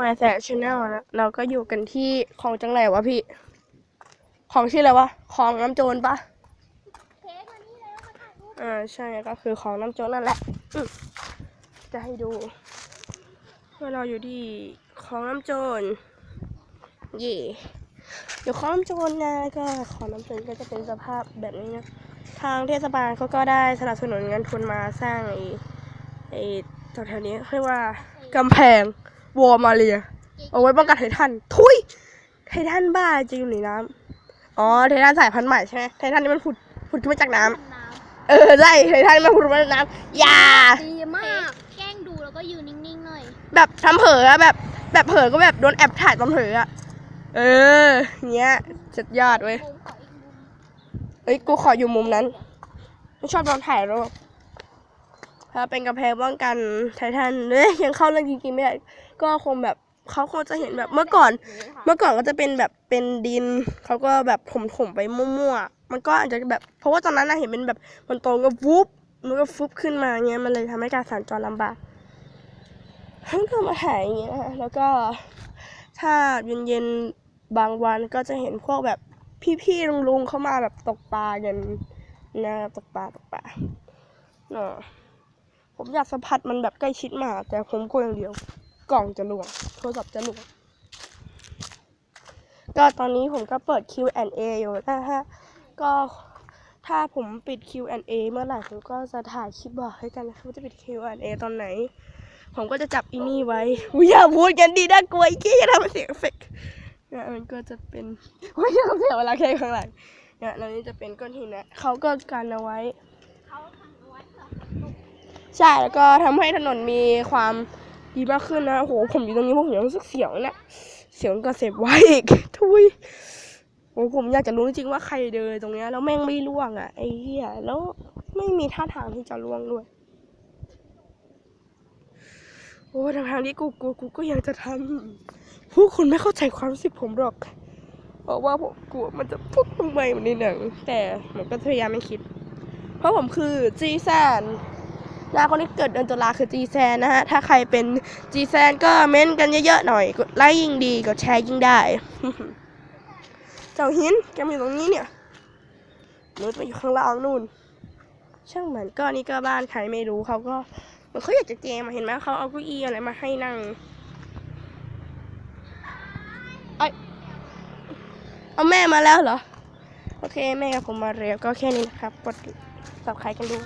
มาแสชแนลนะเราก็อยู่กันที่คลองจังไรวะพี่คลองที่อะไรวะคลองน้ำโจรปะเค้กมานี่แล้วมาถ่ายรูปอ่าใช่ก็คือคลองน้ำโจรนั่นแหละอืมจะให้ดูว่าเราอยู่ที่คลองน้ำโจรเย่อยู่คลองน้ำโจรนะก็คลองน้ำโจรก็จะเป็นสภาพแบบนี้นะทางเทศบาลเขาก็ได้สนับสนุนเงินทุนมาสร้างไอ้ไอ้แถวๆนี้เรียกว่ากำแพง วอลมาเรีย เอาไว้ป้องกันไททัน ทุย ไททันบ้าจริงอยู่ในน้ำอ๋อ ไททันสายพันธุ์ใหม่ใช่ไหมไททันนี่มันผุดผุดขึ้นมาจากน้ำทำน้เออใช่ไททันมันผุดขึ้นมาจากน้ำอย่าำดีมาก แกล้งดูแล้วก็ยืนนิ่งๆหน่อย แบบทำเผลออะแบบ แบบเผลอก็แบบโดนแอบถ่ายตอนเผลออะเออเงี้ยสุดยอดเว้ยมุมขออีกมุมเอ้ย กูขออยู่มุมนั้น ไม่ชอบโดนถ่ายรูปถ้า เป็นกำแพงป้องกันไททันเอ้ยยังเข้าเรื่องจริงๆไม่ได้ก็คงแบบเขาคงจะเห็นแบบเมื่อก่อน เมื่อก่อนก็จะเป็นแบบเป็นดินเขาก็แบบถมถมๆไปมั่วๆมันก็อาจจะแบบเพราะว่าตอนนั้นนะเห็นเป็นแบบมันโตงก็วุบมันก็ฟุบขึ้นมาเงี้ยมันเลยทำให้การสัญจรลำบากทั้งก็มาถ่ายอย่างเงี้ยนะคะแล้วก็ถ้าเย็นๆบางวันก็จะเห็นพวกแบบพี่ๆลุงๆเข้ามาแบบตกปลากันนะตกปลาตกปลาเนาะ ผมอยากสัมผัสมันแบบใกล้ชิดมาก แต่ผมกลัวอย่างเดียว กล่องจะหลวง โทรศัพท์จะหลวง ก็ตอนนี้ผมก็เปิด Q&A อยู่นะฮะ ก็ถ้าผมปิด Q&A เมื่อไหร่ผมก็จะถ่ายคลิปบอกให้กันนะครับว่าจะปิด Q&A ตอนไหน ผมก็จะจับอีนี่ไว้อย่าพูดกันดีน่ากลัวอ้กี้อย่าทำเสียงเฟกเนี่ยมันก็จะเป็นอย่าเสียเวลาแค่ข้างหลังเนี่ยแล้วนี่จะเป็นก้อนหินนะเขาก็กันเอาไว้ เขาทำเอาไว้เหรอ ใช่แล้วก็ทำให้ถนนมีความดีมากขึ้นนะโหผมอยู่ตรงนี้ผมยังรู้สึกเสียวเนี่ยเสียวก็เสพไว้อีกทุยโอ้ผมอยากจะรู้จริงว่าใครเดินตรงเนี้ยแล้วแม่งไม่ล่วงอะไอ้เหี้ยแล้วไม่มีท่าทางที่จะล่วงด้วยโอ้ทางทางๆที่กูกลัวกูก็ยังจะทำพวกคุณไม่เข้าใจความรู้สึกผมหรอกเพราะว่าผมกลัวมันจะพุ่งลงไปเหมือนในหนังแต่ผมก็พยายามไม่คิด เพราะผมคือจีแซน ดาคนที่เกิดเดือนตุลาคือจีแซนนะฮะ ถ้าใครเป็นจีแซนก็เม้นต์กันเยอะๆหน่อย กดไลค์ยิ่งดี กดแชร์ยิ่งได้ เจ้าหินแกมาอยู่ตรงนี้เนี่ยนุชมาอยู่ข้างล่างนู่น ช่างเหมันก็นี่ก็บ้านใครไม่รู้เขาก็เหมือนเขาอยากจะเกมเห็นไหมเขาเอาเก้าอี้อะไรมาให้นั่งไอเอาแม่มาแล้วเหรอ โอเคแม่กับผมมาเร็วก็แค่นี้นะครับ กดสับใครกันดู